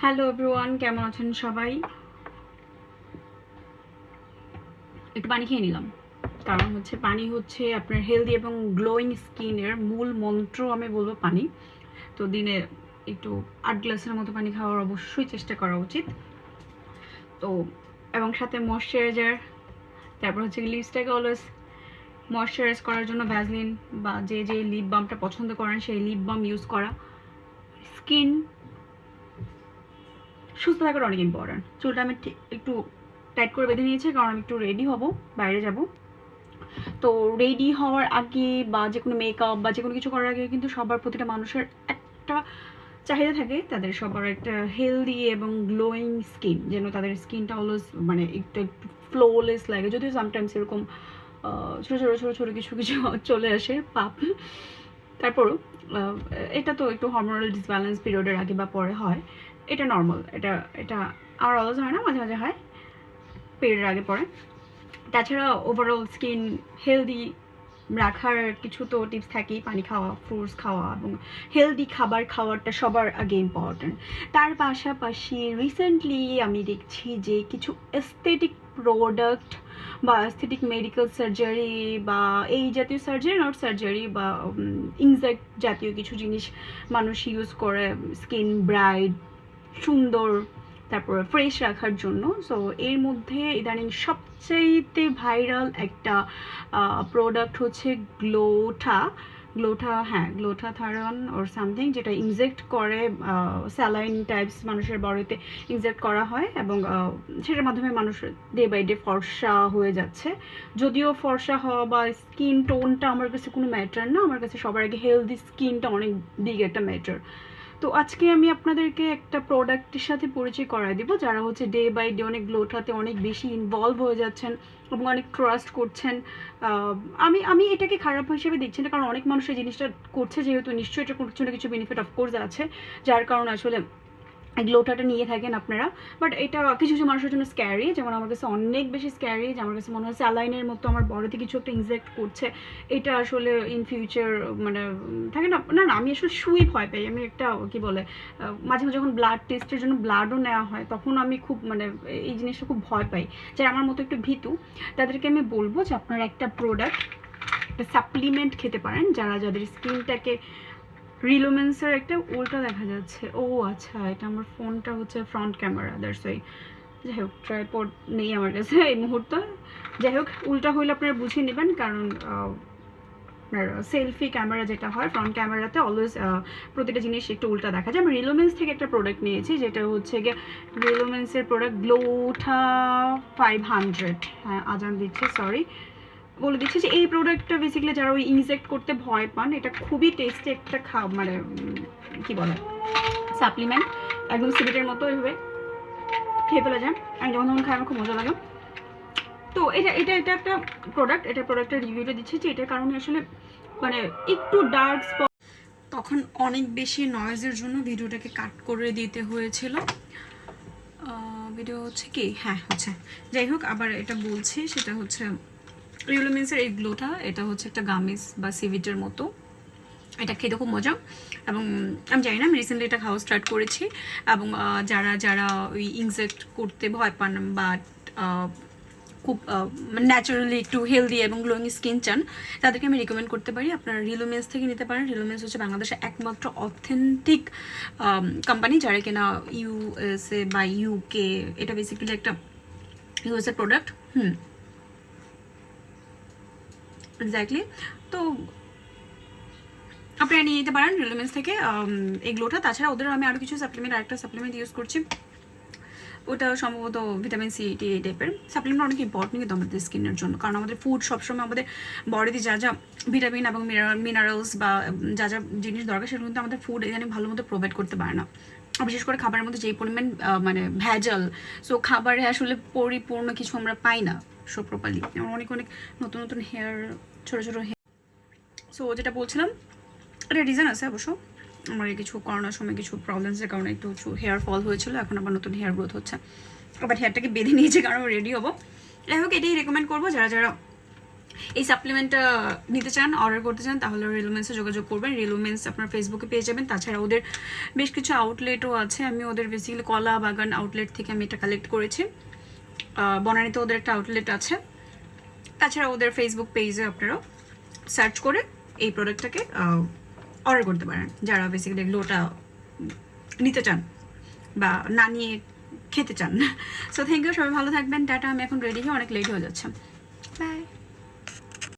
Hello everyone কেমন আছেন সবাই? একটু পানি খেয়ে নিলাম। কারণ হচ্ছে পানি হচ্ছে আপনার হেলদি এবং গ্লোয়িং স্কিনের মূল মন্ত্র, আমি বলব পানি। তো দিনে একটু আট গ্লাসের মতো পানি খাওয়ার অবশ্যই চেষ্টা করা উচিত। তো, এবং সাথে ময়শ্চারাইজার তারপর হচ্ছে লিপসটাকে অলওয়েজ ময়শ্চারাইজ করার জন্য ভ্যাজলিন বা যে যে লিপ বামটা পছন্দ করেন, সেই লিপ বাম ইউজ করা। স্কিন সুস্থ থাকাটা অনেক ইম্পর্ট্যান্ট চুলটা আমি একটু টাইট করে বেঁধে নিয়েছি, কারণ আমি একটু রেডি হব, বাইরে যাব। তো রেডি হওয়ার আগে বা যে কোনো মেকআপ বা যে কোনো কিছু করার আগে কিন্তু সবার প্রতিটা মানুষের একটা চাহিদা থাকে, তাদের সবার একটা হেলদি এবং গ্লোয়িং স্কিন যেন তাদের স্কিনটা অলওয়েজ মানে একটু একটু ফ্লোলেস লাগে। যদিও সামটাইমস এরকম ছোটো ছোটো ছোটো ছোটো কিছু কিছু চলে আসে, পাপ। তারপরও এটা তো একটু হরমোনাল ডিসব্যালেন্স পিরিয়ডের আগে বা পরে হয়। এটা নর্মাল এটা এটা আমার অলওয়েজ হয় না, মাঝে মাঝে হয় পিরিয়ডের আগে পরে তাছাড়া ওভারঅল স্কিন হেলদি রাখার কিছু তো টিপস থাকেই, পানি খাওয়া ফ্রুটস খাওয়া এবং হেলদি খাবার খাওয়াটা সবার আগে ইম্পর্ট্যান্ট তার পাশাপাশি রিসেন্টলি আমি দেখছি যে কিছু এস্থেটিক প্রোডাক্ট বা এস্থেটিক মেডিকেল সার্জারি বা এই জাতীয় সার্জারি নট সার্জারি বা ইনজেক্ট জাতীয় কিছু জিনিস মানুষ ইউজ করে স্কিন ব্রাইট সুন্দর, তারপরে ফ্রেশ রাখার জন্য। সো এর মধ্যে ইদানিং সবচাইতে ভাইরাল একটা প্রোডাক্ট হচ্ছে গ্লোটা গ্লোটা হ্যাঁ গ্লোটা থারন ওর সামথিং যেটা ইনজেক্ট করে স্যালাইন টাইপস মানুষের বডিতে ইনজেক্ট করা হয় এবং সেটার মাধ্যমে মানুষ ডে বাই ডে ফর্সা হয়ে যাচ্ছে। যদিও ফর্সা হওয়া বা স্কিন টোনটা আমার কাছে কোনো ম্যাটার না। আমার কাছে সবার আগে হেলদি স্কিনটা অনেক বিগ একটা ম্যাটার তো আজকে আমি আপনাদেরকে একটা প্রোডাক্টের সাথে পরিচয় করায় দিব, যারা হচ্ছে ডে বাই ডে অনেক গ্লোটাতে অনেক বেশি ইনভলভ হয়ে যাচ্ছেন এবং অনেক ট্রাস্ট করছেন আমি আমি এটাকে খারাপ হিসেবে দেখছি না, কারণ অনেক মানুষ এই জিনিসটা করছে যেহেতু নিশ্চয়ই এটা কিছু না কিছু বেনিফিট অফকোর্স আছে, যার কারণে আসলে গ্লোটাটা নিয়ে থাকেন আপনারা। বাট এটা কিছু কিছু মানুষের জন্য স্ক্যারি যেমন আমার কাছে অনেক বেশি স্ক্যারি যে আমার কাছে মনে হয় স্যালাইনের মতো আমার বডিতে কিছু একটা ইনজেক্ট করছে। এটা আসলে ইন ফিউচার মানে থাকে না না না, আমি আসলে শুই ভয় পাই। আমি একটা, কি বলে মাঝে মাঝে যখন ব্লাড টেস্টের জন্য ব্লাডও নেওয়া হয়, তখন আমি খুব মানে এই জিনিসটা খুব ভয় পাই। যারা আমার মতো একটু ভীতু, তাদেরকে আমি বলব যে আপনারা একটা প্রোডাক্ট একটা সাপ্লিমেন্ট খেতে পারেন। যারা, যাদের স্কিনটাকে রিলোমেন্সের একটা উল্টা দেখা যাচ্ছে। ও আচ্ছা এটা আমার ফোনটা হচ্ছে ফ্রন্ট ক্যামেরা দ্যাটস ওয়াই যাই হোক ট্রাইপড নেই আমার কাছে এই মুহূর্তে। যাই হোক, উল্টা হইলে আপনারা বুঝিয়ে নেবেন, কারণ আপনার সেলফি ক্যামেরা যেটা হয় ফ্রন্ট ক্যামেরাতে অলওয়েজ প্রতিটা জিনিস একটু উল্টা দেখা যায়। আমি রিলোমেন্স থেকে একটা প্রোডাক্ট নিয়েছি, যেটা হচ্ছে গিয়ে রিলোমেন্সের প্রোডাক্ট গ্লোটা ফাইভ হান্ড্রেড হ্যাঁ আজান দিচ্ছে সরি বলে দিচ্ছি যে এই প্রোডাক্টটা বেসিক্যালি যারা ওই ইনজেক্ট করতে ভয় পান, এটা খুবই টেস্টি একটা খা মানে কি বলে সাপ্লিমেন্ট একদম সিবিটের মতো এইভাবে খেয়ে ফেলা যায়। আমি যখন তখন খাই আমার খুব মজা লাগে। তো এটা এটা এটা একটা প্রোডাক্ট এটা প্রোডাক্টের রিভিউটা দিচ্ছি যে এটার কারণে আসলে মানে একটু ডার্ক স্পট তখন অনেক বেশি নয়েজের জন্য ভিডিওটাকে কাট করে দিতে হয়েছিল। ভিডিও হচ্ছে কি? হ্যাঁ হচ্ছে। যাই হোক, আবার এটা বলছি, সেটা হচ্ছে রিউলোমিন্সের এই গ্লোটা, এটা হচ্ছে একটা গামিস বা সিভিটের মতো। এটা খেতে খুব মজা। এবং আমি জানি না, আমি রিসেন্টলি এটা খাওয়া স্টার্ট করেছি। এবং যারা যারা ওই ইনজেক্ট করতে ভয় পান বাট খুব ন্যাচারালি একটু হেলদি এবং গ্লোয়িং স্কিন চান, তাদেরকে আমি রিকমেন্ড করতে পারি। আপনারা রিলোমেন্স থেকে নিতে পারেন। রিলোমেন্স হচ্ছে বাংলাদেশের একমাত্র অথেন্টিক কোম্পানি যারা কিনা ইউএসএ বা ইউকে এটা বেসিক্যালি একটা ইউএসএ প্রোডাক্ট হুম। এক্স্যাক্টলি তো আপনারা নিয়ে নিতে পারেন রিলোমেন্স থেকে এগুলোটা তাছাড়া ওদের আমি আরও কিছু সাপ্লিমেন্ট আরেকটা সাপ্লিমেন্ট ইউজ করছি। ওটা সম্ভবত ভিটামিন সি টি এই টাইপের সাপ্লিমেন্ট অনেক ইম্পর্টেন্ট কিন্তু আমাদের স্কিনের জন্য। কারণ আমাদের ফুড সবসময় আমাদের বডিতে যা যা ভিটামিন এবং মিনারেলস বা যা যা জিনিস দরকার, সেগুলো কিন্তু আমাদের ফুড এখানে ভালো মতো প্রোভাইড করতে পারে না। বিশেষ করে খাবারের মধ্যে যেই পরিমাণ মানে ভেজাল সো খাবারে আসলে পরিপূর্ণ কিছু আমরা পাই না। সো প্রপারলি আমার অনেক অনেক নতুন নতুন হেয়ার ছোটো ছোটো হেয়ার সো যেটা বলছিলাম একটা রিজন আছে অবশ্য। আমার কিছু করোনার সময় কিছু প্রবলেমসের কারণে একটু হেয়ার ফল হয়েছিল এখন আবার নতুন হেয়ার গ্রোথ হচ্ছে। আবার হেয়ারটাকে বেঁধে নিয়েছে কারণ রেডি হব। যাই হোক এটাই রেকমেন্ড করব। যারা যারা এই সাপ্লিমেন্টটা নিতে চান অর্ডার করতে চান তাহলে রিলুমেন্সে যোগাযোগ করবেন। রিলুমেন্স আপনার ফেসবুকে পেয়ে যাবেন। তাছাড়া ওদের বেশ কিছু আউটলেটও আছে। আমি ওদের বেসিক্যালি কলা বাগান আউটলেট থেকে আমি এটা কালেক্ট করেছি। বনানীতে ওদের একটা আউটলেট আছে। তাছাড়া ওদের ফেসবুক পেজে আপনারাও সার্চ করে এই প্রোডাক্টটাকে অর্ডার করতে পারেন। যারা বেসিক্যালি লোটা নিতে চান বা না নিয়ে খেতে চান। সো থ্যাংক ইউ সবাই ভালো থাকবেন। টাটা, আমি এখন রেডি হয়ে অনেক লেট হয়ে যাচ্ছে। বাই